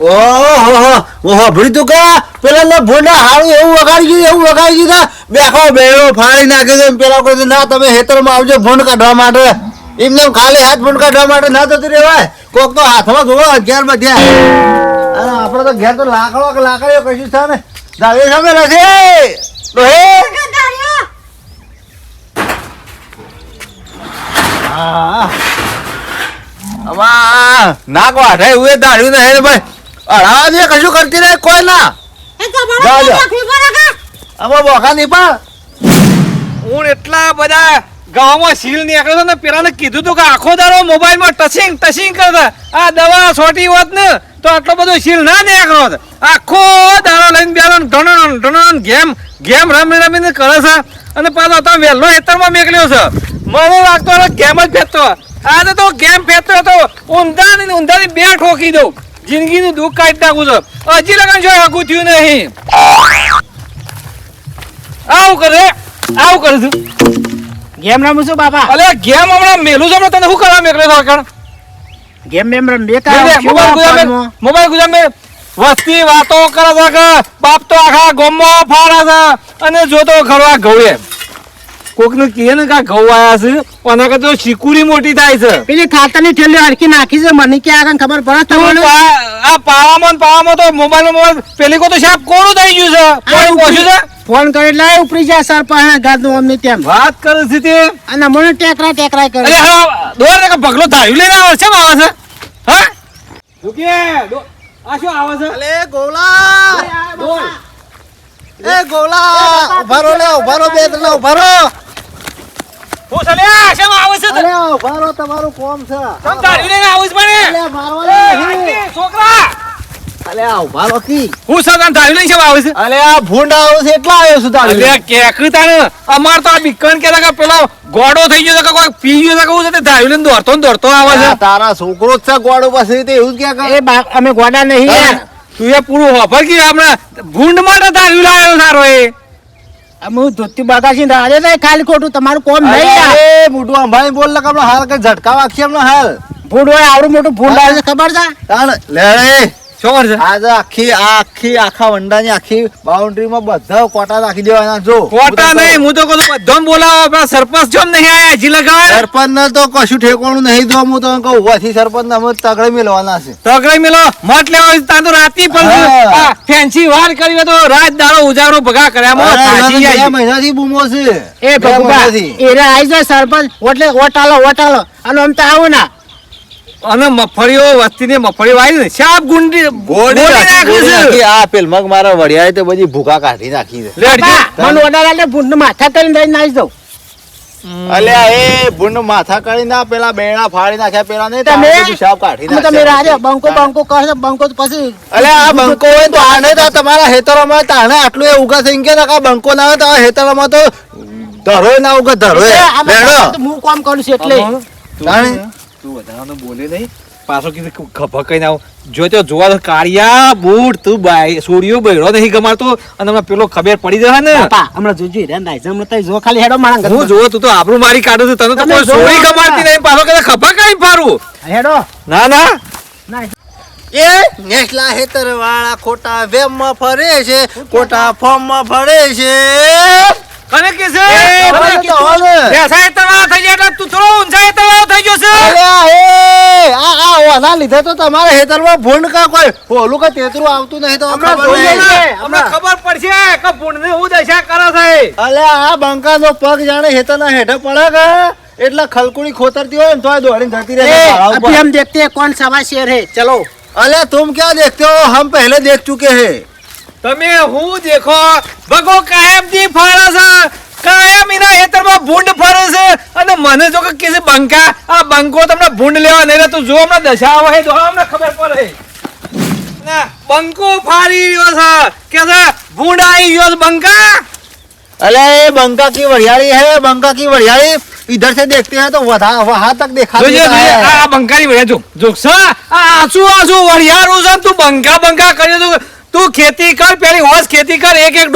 ઓહો ઓહો ભરી તું કા? પેલા ને ભોંડા હારું એવું વગાડી ગયું, એવું વગાડી ગયું કા? બેખો બેડો ફાડી નાખી દે પેલા કોઈ ના, તમે હેતરમાં આવજો ફોન કાઢવા માટે. એમને ખાલી હાથ ભૂંડ કાઢવા માટે ના થતું રહેવાય કોક તો હાથમાં જોવો અગિયાર બધ્યા અરે, આપણે તો ઘેર તો લાકડો કે લાકડીઓ કશું છે ને? દાવે સામે નથી હે હા. આમાં નાક વાઢે, ઉએ દાડ્યું ને ભાઈ. અડાવા દે કશું કરતી રહે કોઈ ના. જાઓ. બોખા નહીં પણ. હું એટલા બધા ગામમાં સીલ નીકળ્યો હતો ને પેલાને કીધું તું કે આખો દાડો મોબાઈલમાં ટચિંગ ટચિંગ કરતા આ દવા છોટી હોત ને તો આટલો બધો સીલ ના નીકળ્યો હોત. આખો દારો લઈને ને ઢણણ ઢણણ ગેમ ગેમ રમી રમીને કરે છે. અને પાછો તમે વહેલો ખેતરમાં મેકલ્યો છે. મને લાગતો હતો ગેમ જ ફેંકતો આજે તો ગેમ ફેંકતો હતો ઊંધાની ઊંધાની બે ઠોકી દઉં. જિંદગીનું દુઃખ કાઢી નાખું છું. હજી લગન જો આગું થયું નહીં. આવું કરે આવું કરું છું. ગેમ રમું છું બાપા. અલે ગેમ હમણાં મેલું છે હમણાં તને શું કરવા મેકલે આગળ ગેમ બેમ રમ બે મોબાઈલ ગુજામે મોબાઈલ ગુજામે વસ્તી વાતો કરે છે બાપ તો આખા ગોમો ફાડા છે અને જો તો ખરવા ઘઉં એમ કોક ને કહે ને કે ઘઉં આયા છે અને કે તો શીકુરી મોટી થાય છે. પેલી ખાતરની ઠેલી હરખી નાખી છે મને કે આગળ ખબર પડે તો આ પાવામાં ને પાવામાં તો મોબાઈલ મોબાઈલ પેલી કો તો સાહેબ કોરું થઈ ગયું છે. કોઈ પોછું છે? ફોન કરે એટલે ઉપરી જાય સરપંચ ગાદનું અમને તેમ. વાત કરે છે તે. અને મને ટેકરા ટેકરા અરે કરે હા દોર ને કે ભગલો ધાર્યું લઈને આવે છે કેમ આવે છે. હા? રૂકીએ આ શું આવે છે? અલે ગોલા દોર એ ગોલા ઉભારો લે ઉભારો બે ત્રણ ઉભારો હું શેમ આવે છે અરે ઉભારો તમારું કોમ છે. તમ ધાર્યું લઈને આવું જ મને? અલે મારવા નહીં. છોકરા! અલે આ ઉભારો કી? હું સદાન ધાર્યું લઈને શેમ આવે છે? અલે આ ભૂંડ આવ્યો છે એટલા આવ્યો છું તારી કેકરી તાણે અમાર તો આ બીકણ કે કે પેલો ગોડો થઈ ગયો છે કે કોઈ પી ગયો છે કે હું તે ધાર્યું લઈને દોડતો ને દોડતો આવે છે. તારા છોકરો જ છે ગોડો પાસે તે એવું જ કે કરે? એ અમે ગોડા નહીં. હા. તું એ પૂરું હોફર કે હમણાં. ભૂંડ માટે ધાર્યું લાવ્યો સારો એ. હું ધોતી બગાસી રાડે ને ખાલી ખોટું તમારું કોમ નહીં એ મોટું અંભાઈ બોલ ને કે હાલ કે ઝટકા વાગશે હમણાં હાલ. હોય આવડું મોટું ફૂડ આવે છે ખબર છે? લે શું કરશે? આજે આખી આખી આખા વંડાની આખી બાઉન્ડ્રીમાં બધા કોટા રાખી દેવાના જો. ખોટા નહીં હું તો કહું છું બોલાવો આપણા સરપંચ જેમ નહીં આયા હજી લગાડ સરપંચ ને તો કશું ઠેકોણું નહીં દો હું તો કહું ઉભાથી સરપંચ ને અમે તગડે મેળવાના છે. તગડાઈ મેલો મત લેવા હોય તો રાતી પણ ફેન્સી વાર કરી તો રાત દાડો ઉજાગરો ભગા કર્યા મોં મહિનાથી બૂમો છે. એ ભગવા. આવી જાય સરપંચ એટલે ઓટાલો ઓટાલો અને આમ તો આવું ના. અને મફળીઓ વસ્તીને મફળીઓ આવી ને સાપ ગુંડી ગોળી નાખી, છે. આ પેલ મગ મારા વડિયાએ તો બધી ભૂકા કાઢી નાખી છે. મન ઓર્ડર આલે ભૂંડ માથા કરીને દઈ નાખી દઉં અલ્યા એ ભૂંડ માથા કરી ના પેલા બેણા ફાડી નાખ્યા પેલા નહીં તમે સાપ કાઢી નાખ્યા તમે. રાજો બંકો બંકો કરશે બંકો તો પછી અલ્યા આ બંકો હોય તો આને તો તમારા હેતરોમાં તાણે આટલું એ ઉગા થઈ ગયા ને કે બંકો ના હોય તો આ હેતરોમાં તો ધરોય ના ઉગા ધરોય. બેણો હું કામ કરું છું એટલે. તાણે? છે તું વધારાનો બોલે નહીં. પાછો કીધું ખભા કઈ જો તો જોવા તો કાળિયા બૂટ તું બાય સોડિયો બૈરો નહીં ગમાડતો. અને હમણાં પેલો ખબર પડી જશે ને? હમણાં જોજો રે નાઈ હમણાં તઈ જો ખાલી હેડો મારા હું જોવો તું તો આપણું મારી કાઢું છું. તને તો તમે કોઈ સોડી ગમાડતી નહીં. પાછો કદાચ ખભા કઈ ફારું હેડો. ના ના. એ? નેસલા હેતર વાળા ખોટા વેમમાં ફરે છે ખોટા ફોર્મમાં ફરે છે. કને કે છે? એ સાહેબ તવા થઈ જાય એટલે તું થોડો ઊંચાઈ તવા થઈ ગયો છે અલ્યા એ આ આ ઓના લીધે તો તમારે હેતરમાં ભૂંડ કા કોઈ ઓલું કે તેતરું આવતું નહીં તો હમણાં જોઈએ હમણાં ખબર પડશે કે ભૂંડ ને હું દશા કરે છે. અલ્યા આ બંકાનો પગ જાણે હેતરના હેઠે પડે કે? એટલે ખલકુડી ખોતરતી હોય ને તો દોડીને જતી રહે અભી હમ દેખતે કોણ સવા શેર હે? ચલો. અલે તુમ ક્યાં દેખતે હો? હમ પહેલે દેખ ચુકે હે. તમે હું દેખો? ભગો કાયમ દી ભૂંડ ફરે છે અને મને જો કે કે છે બંકા આ બંકો તમને ભૂંડ લેવા નહીં રહેતું જો હમણાં દશા આવે તો હમણાં ખબર પડે ના બંકો ફારી રહ્યો છે કે છે ભૂંડ આવી ગયો છે બંકા अरे ये बंका की वरियाड़ी है बंका की वरियाड़ी इधर से देखते हैं तो वहाँ वहाँ तक देखा જોજે, देता જોજે, है આ બંકાની વળ્યા જો જો સા આ આસુ આસુ વરિયાળું છે ને તું બંકા બંકા કર્યો તું તું ખેતી કર પેલી હોશ ખેતી કર એક એક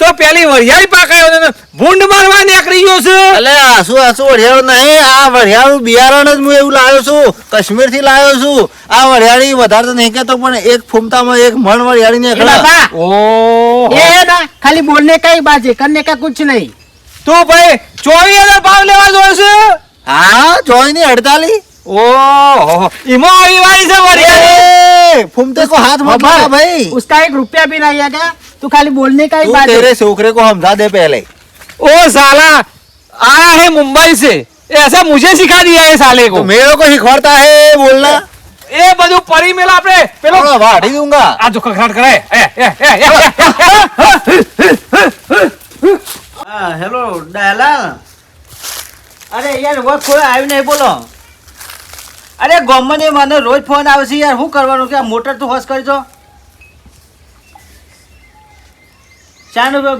ડોકો વરિયાળી વાવી છે તો પેલી વરિયાળી પાકાયો ને ભૂંડ મારવા નીકળી ગયો છે અલે આસુ આસુ વઢિયાળું નહીં આ વઢિયાળું બિયારણ જ હું એવું લાવ્યો છું કાશ્મીર થી લાવ્યો છું આ વઢિયાળી વધારે તો નહીં કહેતો પણ એક ફૂમતામાં એક મણ વઢિયાળી એ નીકળે બાપા ઓ એ ના ખાલી બોલને કઈ બાજે કરને કા કુછ નહીં તું ભાઈ ચોવીસ હજાર ભાવ લેવા જોયો છે હા જોઈ ની અડતાલી ઓહો ઈમો આવી વાળી છે વરિયાળી ए, फूमते को हाथ मत बाबा, लगा भाई उसका एक रुपया भी नहीं आएगा तू खाली बोलने का ही तू बात है तेरे छोकरे को समझा दे पहले ओ साला आया है मुंबई से ऐसा मुझे सिखा दिया है साले को तो मेरे को सिखवाड़ता है बोलना એ બધું પરી મેલા આપણે પેલો थोड़ा वाढ़ी दूंगा આ જો ખખડાટ કરે એ એ એ એ, એ હા હેલો દયાલાલ અરે યાર વખત કોઈ આવ્યું નહીં બોલો અરે ગમને મને રોજ ફોન આવે છે યાર શું કરવાનું કે આ મોટર તું હોશ કરજો શાન રૂપિયા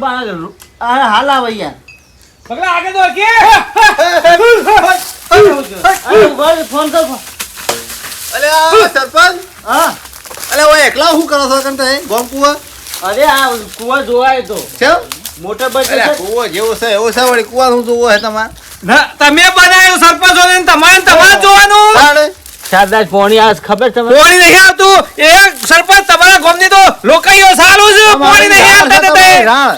અરે હાલ છે મોટા છે. કુવા હું જોવો હે તમાર? તમે બનાવ્યો સરપંચ હો ને તમારે તમારે જોવાનું. શારદાજ પોણી આજ ખબર તમને? નહીં આવતું. એ સરપંચ તમારા ગોમની તો લોકાઈઓ સારું છે પોણી નહીં રા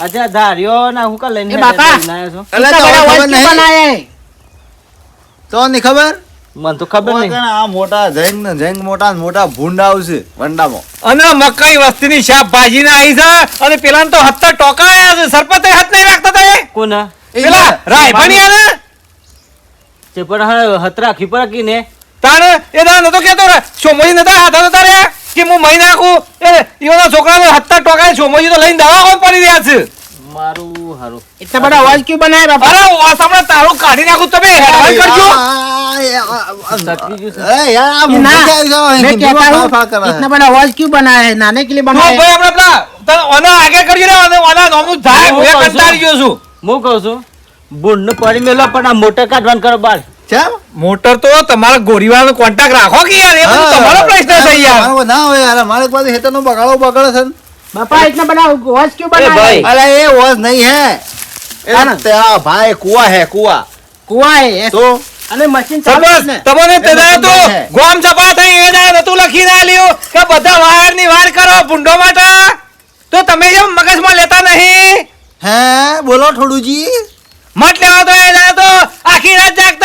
અચ્છા ધાર્યો ના હું તો ની ખબર મને તો ભાજી ના આવી અને પેલા તો હત્તા ટોકા સરપતે હાથ નહીં રાખતા તે કોના? રાય પાણી હતરા ખીપરા કીને તાણ એ નતો કેતો સોમોજી નતા હાથ હતા તારે કે હું મહી નાખું એ ઈઓના છોકરાને હત્તા ટોકાય છો મજી તો લઈને દવા હોય પડી રહ્યા છે મારું હારું અવાજ ક્યું બનાય બાપા અરે કાઢી નાખું તમે હેરાન કરજો इतना बड़ा आवाज क्यों बना है આગે કરી રહ્યો થાય હું ગયો છું હું કહું છું બુંડ પડી મેલો પણ આ મોટો કાઢવાન કરો બાર મોટર તો તમારા ગોરીવાનો કોન્ટેક્ટ રાખો કે યાર એ તમારો પ્રશ્ન છે યાર. ના હોય યાર મારે પાસે હેતરનો બગાડો બગાડો છે બાપા ઇતના બડા વોચ ક્યું બનાવે? અરે એ વોચ નહીં હે. એ તેરા ભાઈ કુવા હે કુવા. કુવા હે તો? અને મશીન ચાલે તમને તેદાય તો ગોમ જપા થઈ એ દાય નતું લખી ના લ્યો કે બધા વાયરની વાર કરો ભૂંડો માટે. તો તમે જો મગજમાં લેતા નહીં? હે બોલો ઠોડુજી મત લેવા તો એ દાય તો આખી રાત જાગ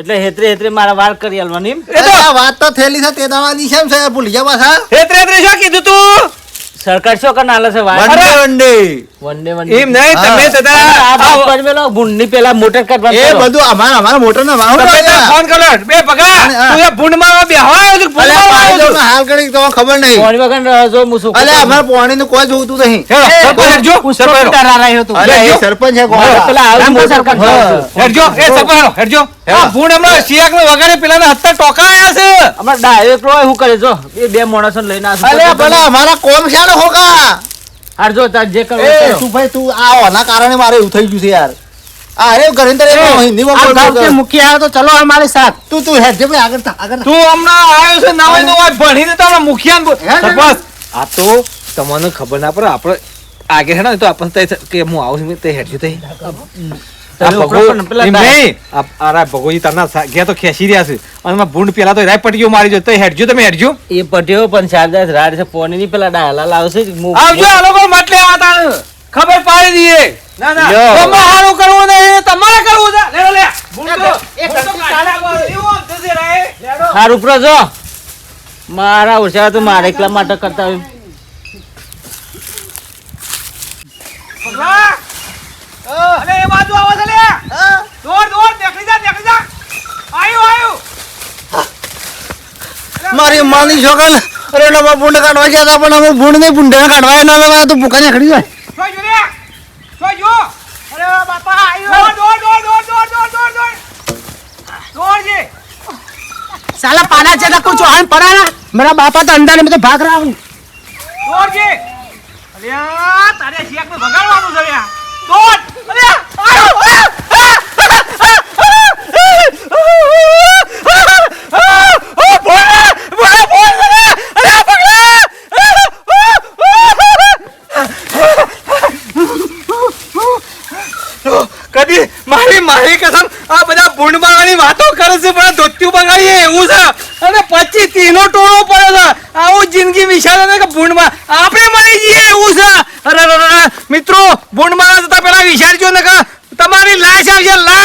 એટલે હેતરે હેતરે મારા વાર કરી આલવાની. વાત તો થેલી છે તે દાવાની છે એમ છે ભૂલી જા પાછા. હેતરે હેતરે શું કીધું તું? સરકાર શું કર નાલે છે વાત વન વનડે વનડે એમ નહીં તમે સદા આ પરમેલો ભૂંડની પેલા મોટર કટ એ બધું અમાર અમાર મોટર ના વાહો તમે ફોન કરો. બે પગા તું એ ભૂંડમાં બેહવા આવ્યો છે ભૂંડમાં આવ્યો છે હાલ કરી તો ખબર નહીં. પાણી વગર જો હું શું અલે અમાર પાણી નું કોઈ જોતું નહીં. સરપંચ જો સરપંચ તારા રહ્યો તો. અરે સરપંચ છે કોણ? પેલા આવ મોટર કટ હેડજો એ સરપંચ હેડજો. હા. ભૂંડ હમણાં શિયાકનું વગેરે પેલાના હાથના ટોકા છે. અમાર ડાયરેક્ટ હોય હું કરે જો? એ બે માણસ લઈને આવશે અરે ભલા અમારા કોમ તું ભાઈ કારણે મારે એવું થઈ છે યાર. અરે ગરિંદર હિન્દી માં તો ચલો અમારી સાથ. તું તું તું હમણાં આવ્યો છે નવાઈ નો હોય ભણીને તો મુખિયાન બસ આ તો તમને ખબર ના પડે આપણે આગે હેડો તો આપણને કે હું આવું છું તે હેડજો થઈ ખેસી રહ્યા છે. અને ભૂંડ પેલા તો રાય પટ્ટીઓ મારી તો હેડજો તમે હેડજો. એ પટ્ટીઓ પણ શારદાસ રાડ ખબર પાડી દઈએ. ના ના. કરવું તમારે કરવું છે. મારા ઉછા તો મારે એકલા માટે કરતા હોય. મારી માની છોકરા રોટલામાં ભૂંડ કાઢવા ગયા હતા પણ અમે ભૂંડ નહીં ભૂંડા કાઢવા ના લગા તો ભૂખા ને ખડી જાય. સાલા પાના છે તકું છો આમ પરાના મારા બાપા તો અંદર ને બધો ભાગ રાવ દોડજે અલ્યા તારે શેક ને ભગાડવાનું છે અલ્યા. દોડ અલ્યા. કદી મારી મારી કસમ આ બધા ભૂંડ બગાડી વાતો કરે છે, પણ ધોત્યું બગાડી એવું છે. અને પછી તીનો ટોળો પડે છે. આવું જિંદગી વિશાળ કે ભૂંડમાં આપણે મળી જઈએ એવું છે. અરે મિત્રો ભૂંડમાં જતા પેલા વિચારજો ને કે તમારી લાશ આવશે, લાશ